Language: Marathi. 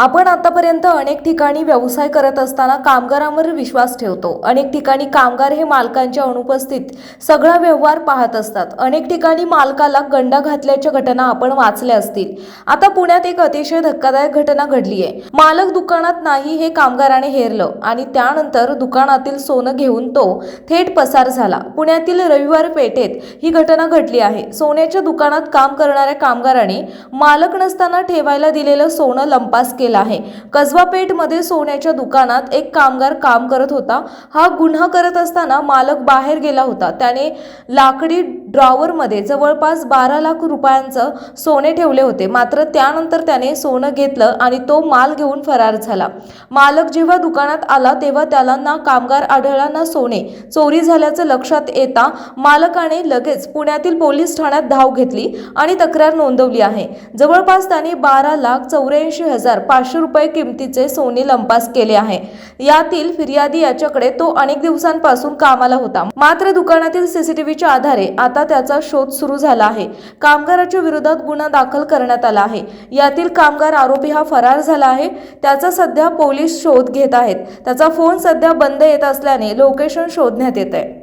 आपण आतापर्यंत अनेक ठिकाणी व्यवसाय करत असताना कामगारांवर विश्वास ठेवतो. अनेक ठिकाणी कामगार हे मालकांच्या अनुपस्थित सगळा व्यवहार पाहत असतात. अनेक ठिकाणी मालकाला गंडा घातल्याच्या घटना आपण वाचल्या असतील. आता पुण्यात एक अतिशय धक्कादायक घटना घडली आहे मालक दुकानात नाही हे कामगाराने हेरलं आणि त्यानंतर दुकानातील सोनं घेऊन तो थेट पसार झाला. पुण्यातील रविवार पेठेत ही घटना घडली आहे. सोन्याच्या दुकानात काम करणाऱ्या कामगाराने मालक नसताना ठेवायला दिलेलं सोनं लंपास केलं आहे. कसबा पेठमध्ये सोन्याच्या दुकानात एक कामगार काम करत होता. हा गुन्हा करत असताना मालक बाहेर गेला होता. त्याने लाकडी ड्रॉवरमध्ये जवळपास बारा लाख रुपयांचं सोने ठेवले होते. मात्र त्यानंतर त्याने सोनं घेतलं आणि तो माल घेऊन फरार झाला. मालक जेव्हा दुकानात आला तेव्हा त्याला ना कामगार आढळला ना सोने. चोरी झाल्याचं लक्षात येता मालकाने लगेच पुण्यातील पोलीस ठाण्यात धाव घेतली आणि तक्रार नोंदवली आहे. जवळपास त्याने बारा लाख चौऱ्याऐंशी हजार पाचशे रुपये किमतीचे सोने लंपास केले आहे. यातील फिर्यादी याच्याकडे तो अनेक दिवसांपासून कामाला होता. मात्र दुकानातील सीसीटीव्हीच्या आधारे आता आता त्याचा शोध सुरू झाला आहे. कामगाराच्या विरोधात गुन्हा दाखल करण्यात आला आहे. यातील कामगार आरोपी हा फरार झाला आहे. त्याचा सध्या पोलीस शोध घेत आहेत. त्याचा फोन सध्या बंद येत असल्याने लोकेशन शोधण्यात येत आहे